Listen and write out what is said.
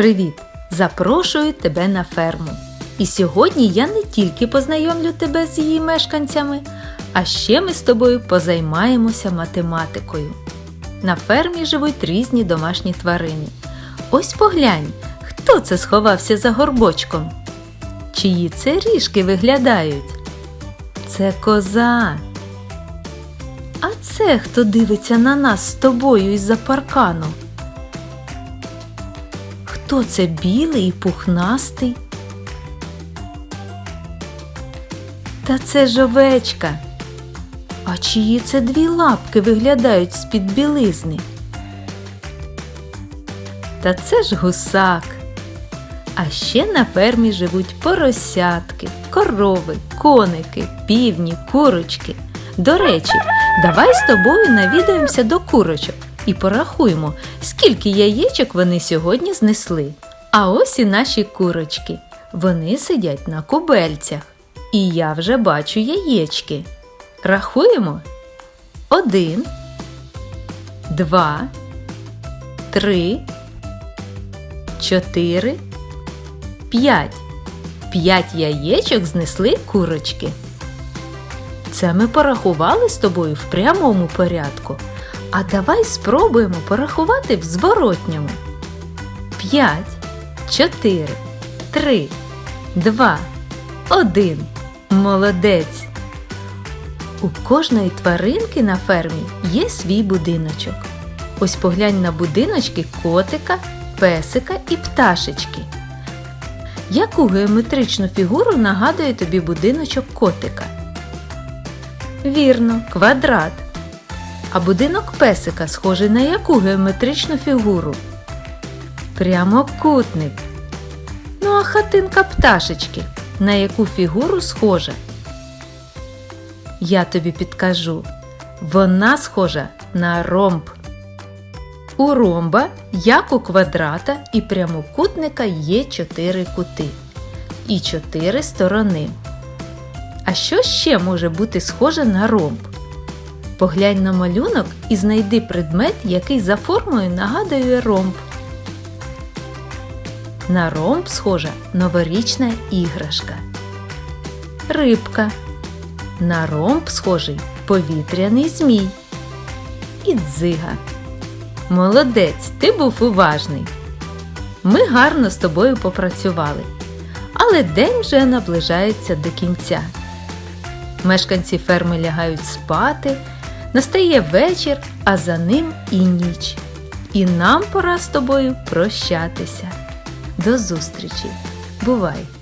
Привіт! Запрошую тебе на ферму. І сьогодні я не тільки познайомлю тебе з її мешканцями, а ще ми з тобою позаймаємося математикою. На фермі живуть різні домашні тварини. Ось поглянь, хто це сховався за горбочком? Чиї це ріжки виглядають? Це коза. А це хто дивиться на нас з тобою із-за паркану? Хто це білий і пухнастий? Та це ж овечка. А чиї це дві лапки виглядають з-під білизни? Та це ж гусак. А ще на фермі живуть поросятки, корови, коники, півні, курочки. До речі, давай з тобою навідаємося до курочок і порахуємо, скільки яєчок вони сьогодні знесли. А ось і наші курочки. Вони сидять на кубельцях. І я вже бачу яєчки. Рахуємо. Один, два, три, чотири, п'ять. П'ять яєчок знесли курочки. Це ми порахували з тобою в прямому порядку. А давай спробуємо порахувати в зворотньому. П'ять, чотири, три, два, один. Молодець! У кожної тваринки на фермі є свій будиночок. Ось поглянь на будиночки котика, песика і пташечки. Яку геометричну фігуру нагадує тобі будиночок котика? Вірно, квадрат. А будинок песика схожий на яку геометричну фігуру? Прямокутник. Ну а хатинка пташечки на яку фігуру схожа? Я тобі підкажу. Вона схожа на ромб. У ромба, як у квадрата і прямокутника є чотири кути і чотири сторони. А що ще може бути схоже на ромб? Поглянь на малюнок і знайди предмет, який за формою нагадує ромб. На ромб схожа новорічна іграшка. Рибка. На ромб схожий повітряний змій. І дзига. Молодець, ти був уважний. Ми гарно з тобою попрацювали. Але день вже наближається до кінця. Мешканці ферми лягають спати, настає вечір, а за ним і ніч. І нам пора з тобою прощатися. До зустрічі! Бувай!